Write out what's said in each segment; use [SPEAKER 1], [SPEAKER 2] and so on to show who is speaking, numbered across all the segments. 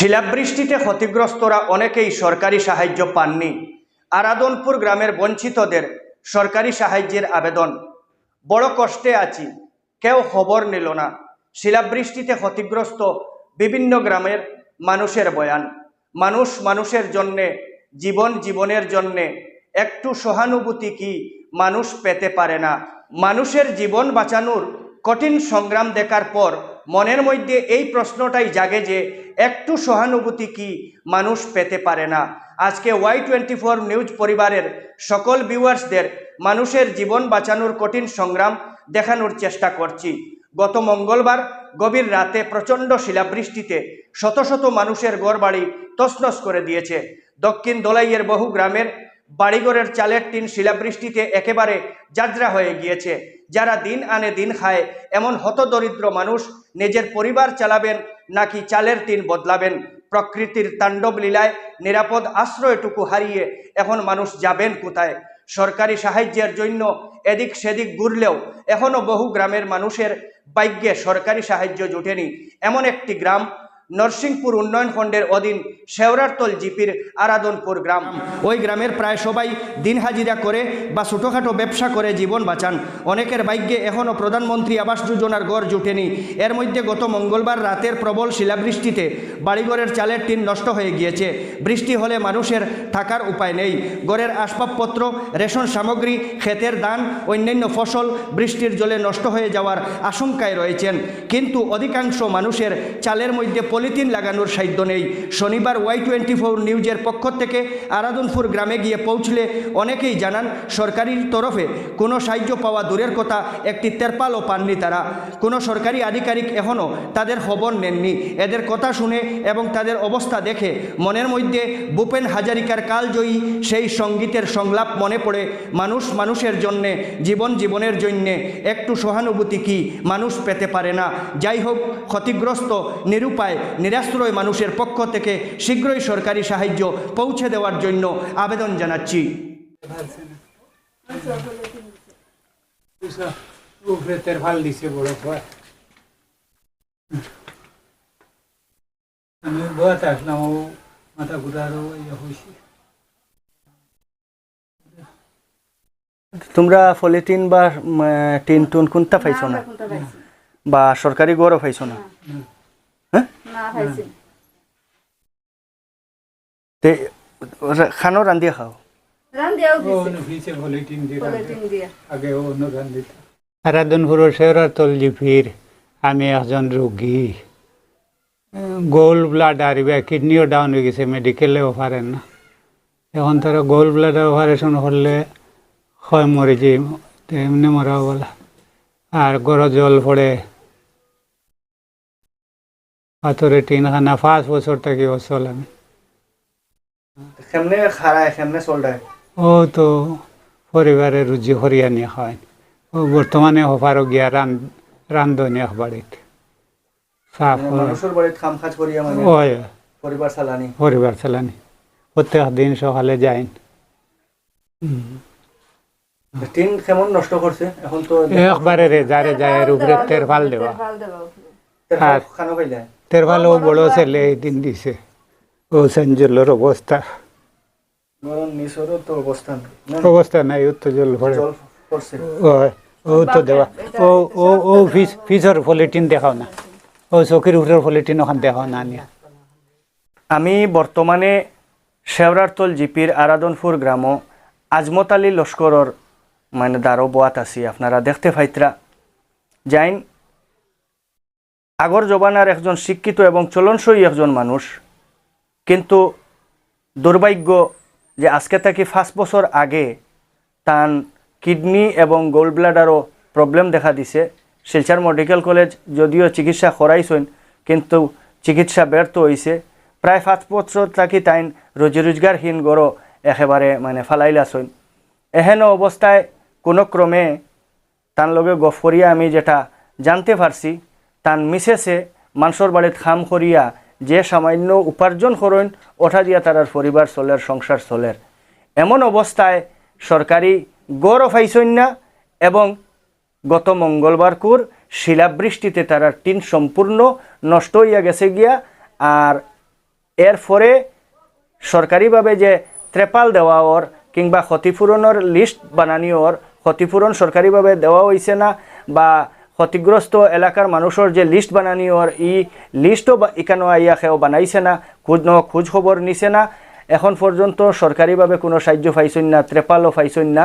[SPEAKER 1] শিলাবৃষ্টিতে ক্ষতিগ্রস্তরা অনেকেই সরকারি সাহায্য পাননি। আরাদনপুর গ্রামের বঞ্চিতদের সরকারি সাহায্যের আবেদন। বড় কষ্টে আছি, কেউ খবর নিল না। শিলাবৃষ্টিতে ক্ষতিগ্রস্ত বিভিন্ন গ্রামের মানুষের বয়ান। মানুষ মানুষের জন্যে, জীবন জীবনের জন্যে, একটু সহানুভূতি কি মানুষ পেতে পারে না। মানুষের জীবন বাঁচানোর কঠিন সংগ্রাম দেখার পর মনের মধ্যে এই প্রশ্নটাই জাগে যে একটু সহানুভূতি কি মানুষ পেতে পারে না। আজকে ওয়াই টোয়েন্টি ফোর নিউজ পরিবারের সকল ভিউয়ার্সদের মানুষের জীবন বাঁচানোর কঠিন সংগ্রাম দেখানোর চেষ্টা করছি। গত মঙ্গলবার গভীর রাতে প্রচণ্ড শিলাবৃষ্টিতে শত শত মানুষের গড়বাড়ি তসনস করে দিয়েছে। দক্ষিণ দোলাইয়ের বহু গ্রামের বাড়িঘরের চালের টিন শিলাবৃষ্টিতে একেবারে যাত্রা হয়ে গিয়েছে। যারা দিন আনে দিন খায়, এমন হতদরিদ্র মানুষ নিজের পরিবার চালাবেন নাকি চালের তিন বদলাবেন? প্রকৃতির তাণ্ডব লীলায় নিরাপদ আশ্রয়টুকু হারিয়ে এখন মানুষ যাবেন কোথায়? সরকারি সাহায্যের জন্য এদিক সেদিক ঘুরলেও এখনও বহু গ্রামের মানুষের ভাগ্যে সরকারি সাহায্য জোটেনি। এমন একটি গ্রাম নরসিংপুর উন্নয়ন খণ্ডের অধীন শেওরারতল জিপির আরাদনপুর গ্রাম। ওই গ্রামের প্রায় সবাই দিন হাজিরা করে বা ছোটোখাটো ব্যবসা করে জীবন বাঁচান। অনেকের ভাগ্যে এখনও প্রধানমন্ত্রী আবাস যোজনার গড় জুটেনি। এর মধ্যে গত মঙ্গলবার রাতের প্রবল শিলাবৃষ্টিতে বাড়িঘরের চালের টিন নষ্ট হয়ে গিয়েছে। বৃষ্টি হলে মানুষের থাকার উপায় নেই। গড়ের আসবাবপত্র, রেশন সামগ্রী, ক্ষেতের দান অন্যান্য ফসল বৃষ্টির জলে নষ্ট হয়ে যাওয়ার আশঙ্কায় রয়েছেন। কিন্তু অধিকাংশ মানুষের চালের মধ্যে পলিথিন লাগানোর সাধ্য নেই। শনিবার ওয়াই টোয়েন্টি ফোর নিউজের পক্ষ থেকে আরাদনপুর গ্রামে গিয়ে পৌঁছলে অনেকেই জানান, সরকারি তরফে কোনো সাহায্য পাওয়া দূরের কথা, একটি তেরপালও পাননি তারা। কোনো সরকারি আধিকারিক এখনও তাদের খবর নেননি। এদের কথা শুনে এবং তাদের অবস্থা দেখে মনের মধ্যে ভূপেন হাজারিকার কালজয়ী সেই সঙ্গীতের সংলাপ মনে পড়ে, মানুষ মানুষের জন্যে, জীবন জীবনের জন্যে, একটু সহানুভূতি কি মানুষ পেতে পারে না। যাই হোক, ক্ষতিগ্রস্ত, নিরুপায় নিরাশ্রয় মানুষের পক্ষ থেকে শীঘ্রই সরকারি সাহায্য পৌঁছে দেওয়ার জন্য আবেদন জানাচ্ছি।
[SPEAKER 2] আমি আসলাম ও মাথা ঘুরারও ইয়ে হয়েছে
[SPEAKER 1] তোমরা পলিথিন বা টিন টুন কোনটা পাইছো না? বা সরকারি গড়ও পাইছো না। তে খানো রান্ধিয়ে খাও।
[SPEAKER 2] আরাধনপুর জিপির আমি একজন রোগী গোল্ড ব্লাডার বা কিডনিও ডাউন হয়ে গেছে মেডিকেলে পারেন না। এখন তারা গোল্ড ব্লাডার অপারেশন করলে হয় মরে যে এমনি মরা বলা আর গড় জল পড়ে পাথরে টিন খানা পাঁচ বছর থেকে অচল আমি
[SPEAKER 1] কেমনে খারায় কেমনে চলটায়।
[SPEAKER 2] ও তো পরিবারের রুজি হরিয়া নিয়ে হয়। ও বর্তমানে হফারও গিয়া রান রান্ধনি বাড়িতে। সাফ
[SPEAKER 1] মানুষের বাড়িতে কাম কাজ করিয়া মানে
[SPEAKER 2] ওই
[SPEAKER 1] পরিবার চালানি।
[SPEAKER 2] পরিবার চালানি। প্রত্যেক দিন সকালে যাইন।
[SPEAKER 1] টিন কেমন নষ্ট করছে? এখন তো
[SPEAKER 2] একবারে রে যারে যায় উপরে তেরফাল দেওয়া।
[SPEAKER 3] তেরফাল
[SPEAKER 1] খানো পাইলে
[SPEAKER 2] তেরফাল ও বড় ছেলে দিন দিছে ও সেঞ্জলের অবস্থা
[SPEAKER 1] গরম নিচরও তো অবস্থান না,
[SPEAKER 2] অবস্থা নাই ও তো জল ভরে ও তো দেওয়া ও ও ও ফিস ফিসর পলিটিন দেখাও না ও চকির উপরের পলিটিন ওখান দেখাও না নিয়া
[SPEAKER 1] আমি বর্তমানে শেওরারতল জিপির আরাদনপুর গ্রাম আজমত আলী লস্করর মানে দ্বারো বোয়াত আছি। আপনারা দেখতে পাইতরা। যাইন আগর জবানার একজন শিক্ষিত এবং চলনসই একজন মানুষ। কিন্তু দুর্ভাগ্য যে আজকে থেকে পাঁচ বছর আগে তান কিডনি এবং গোল্ড ব্লাডারও প্রবলেম দেখা দিছে। শিলচার মেডিকেল কলেজ যদিও চিকিৎসা করাইছেন, কিন্তু চিকিৎসা ব্যর্থ হয়েছে প্রায় পাঁচ বছর থাকি তাইন রোজি রোজগারহীন গড় একেবারে মানে ফালাইলাছইন এহেন অবস্থায় কোনো ক্রমে তার লগে গফ করিয়া আমি যেটা জানতে পারছি তান মিসেসে মানুষের বাড়িত খাম করিয়া যে সামান্য উপার্জন করেন, ওঠা দিয়া তার পরিবার চলের, সংসার চলের। এমন অবস্থায় সরকারি গড়ও পাইছেন না এবং গত মঙ্গলবার কুর শিলাবৃষ্টিতে তারার টিন সম্পূর্ণ নষ্ট হইয়া গেছে গিয়া আর এরপরে সরকারিভাবে যে ত্রেপাল দেওয়া ওর কিংবা ক্ষতিপূরণের লিস্ট বানানি ওর, ক্ষতিপূরণ সরকারিভাবে দেওয়া হয়েছে না বা ক্ষতিগ্রস্ত এলাকার মানুষের যে লিস্ট বানানি ওর ই লিস্টও ইকানো আইয়া খেও বানাইছে না, খোঁজ ন খোঁজ খবর নিছে না। এখন পর্যন্ত সরকারিভাবে কোনো সাহায্য পাইছেন না ত্রেপালও পাইছেন না।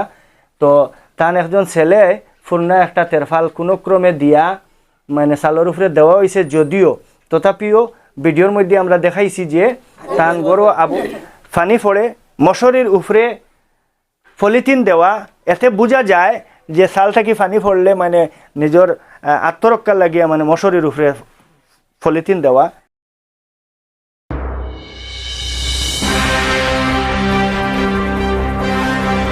[SPEAKER 1] তো তান একজন ছেলে পূর্ণ একটা তেরফাল কোনো ক্রমে দিয়া মানে সালোর উপরে দেওয়া হয়েছে যদিও, তথাপিও ভিডিওর মধ্যে আমরা দেখাইছি যে তান গরু আবু, ফানি পড়ে মশরির উপরে পলিথিন দেওয়া এতে বোঝা যায় যে সাল থাকি ফানি পড়লে মানে নিজের আত্মরক্ষার লাগিয়া মানে মশরির উপরে পলিথিন দেওয়া।